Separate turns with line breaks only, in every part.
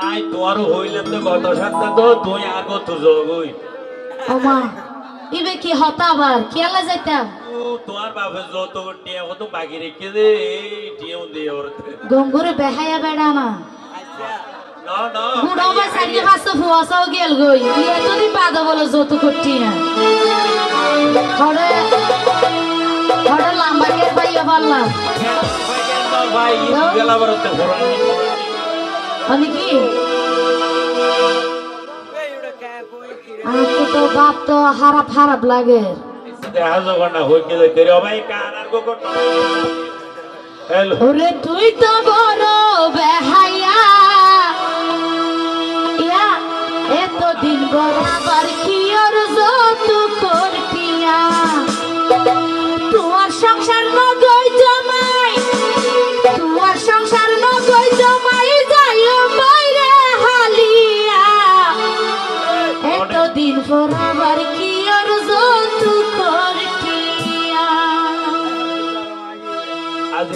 I তোর হইলাম তো গত সপ্তাহ তো তুই আর কত জগই।
ওমা ইবে কি হতা আবার কেলা যাইতাম?
তোমার বাপে যত টিয়া কত বাকি রেখে দে টিয়াও দে ওর
গঙ্গুরে বেহায়া বেড়া না বুড়ো বা সারিয়ে পাঁচশো ফুয়াশাও গেল গই। ইয়ে তো দি বলো যত করতি না। হরে লাম্বা কে পাইয়া পারলাম
ভাই গেলা বরতে ফোরানি
আমি কি? আমাকে তো বাপ তো হারাপ হারাপ লাগে।
দেখা যাবে না হই গেলে তেরে ভাই কান গো কত?
ওরে তুই তো বড়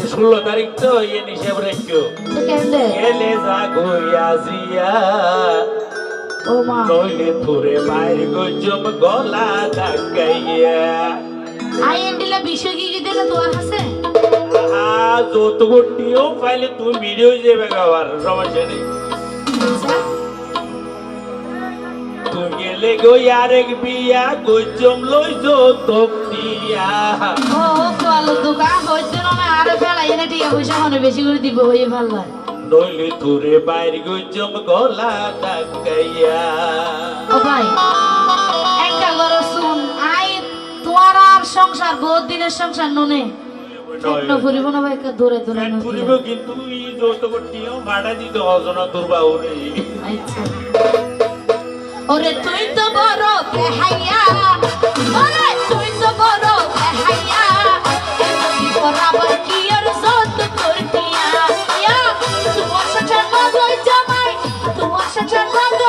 ষোলো তারিখ তো ইয়ে হিসাব রেখো যা জিয়া নইলে তোরে বাইরে গজম গলা ধাক্কাইয়া
আই এন্ডিলা বিষয় কি কি দিলে তোমার হাসে
আহা যত গটিও পাইলে তুমি ভিডিও যাবে গাওয়ার সমস্যা নেই তুই গেলে গই আরেক বিয়া গজম লই যত দিয়া
ও কল দোকান হইতে না আরে ফেলা এনে টিয়া পয়সা মনে বেশি করে দিব হয়ে ভালো
নইলে তোরে বাইরে গজম গলা ধাক্কাইয়া
ও ভাই একটা ঘর শুন আই তোমার আর সংসার বহুত দিনের সংসার নুনে। স্বপ্ন ফুরিব না ভাই একটা দূরে দূরে।
ফুরিব কিন্তু ই যত গটিও ভাড়া দিতে হজনা তোর বাউরে।
আচ্ছা। ওরে তুই তো বড় বেহাইয়া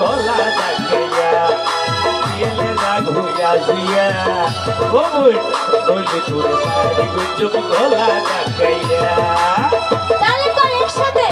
গলা ধাক্কাইয়া গেলে রাগ হইয়া জিয়া ও লইলে তুই পাই কুসুম গলা ধাক্কাইয়া
তাহলে তো একসাথে।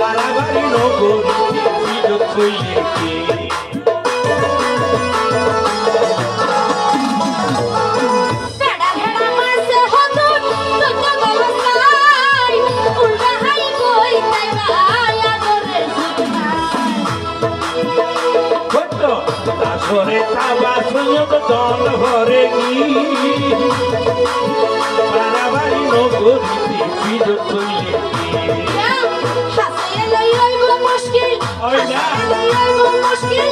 বাড়াবাড়ি নগরী বিদ্যুৎ কইলে আসরে তাবা সইয় তন ভরে বাড়াবাড়ি নগরী বিদ্যুৎ কইলে কি
হাসিয়ে লই লইব মুশকিল মুশকিল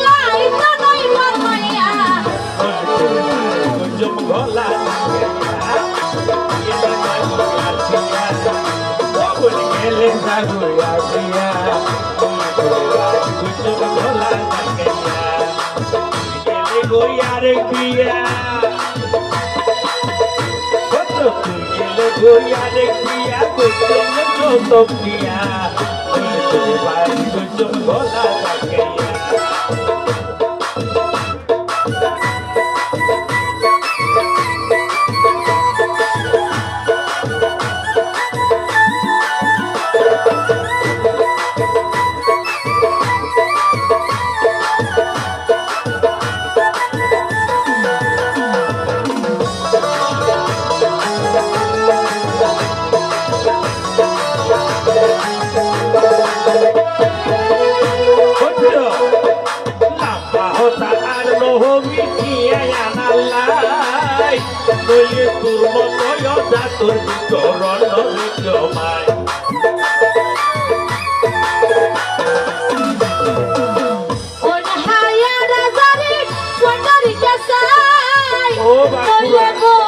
গইয়ারে বিয়া গইয়ারে বিয়া কুসুম যত বিয়া কুসুম গলা জাগাইয়া নইলে তোর মতয় যা জমায় ও বাকুড়া।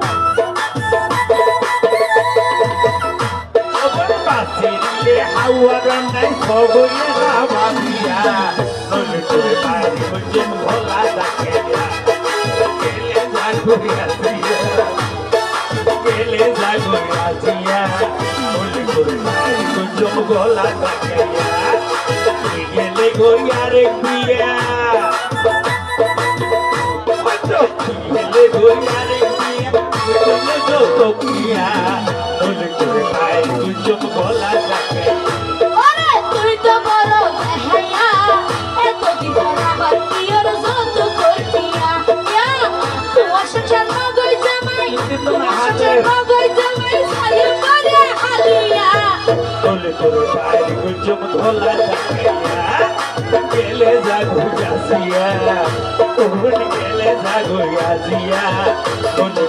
pasirile hawarana Sogoye ramamiya Noli kore bari kujem bhola dakeya Kele zagoya siya Kele zagoya siya Noli kore bari kujem bhola dakeya Kele goya re priya Ele goiare kia, kuchome joto kia, nole kore pai, kuchom gola jake.
জামাই তোমার সংসার মগই জামাই সালে করে হালিয়া
Nole kore pai, kuchom gola jake ya. Gele jago jasiya, uhun gele jago jasiya. Nole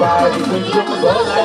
bari kuyum zola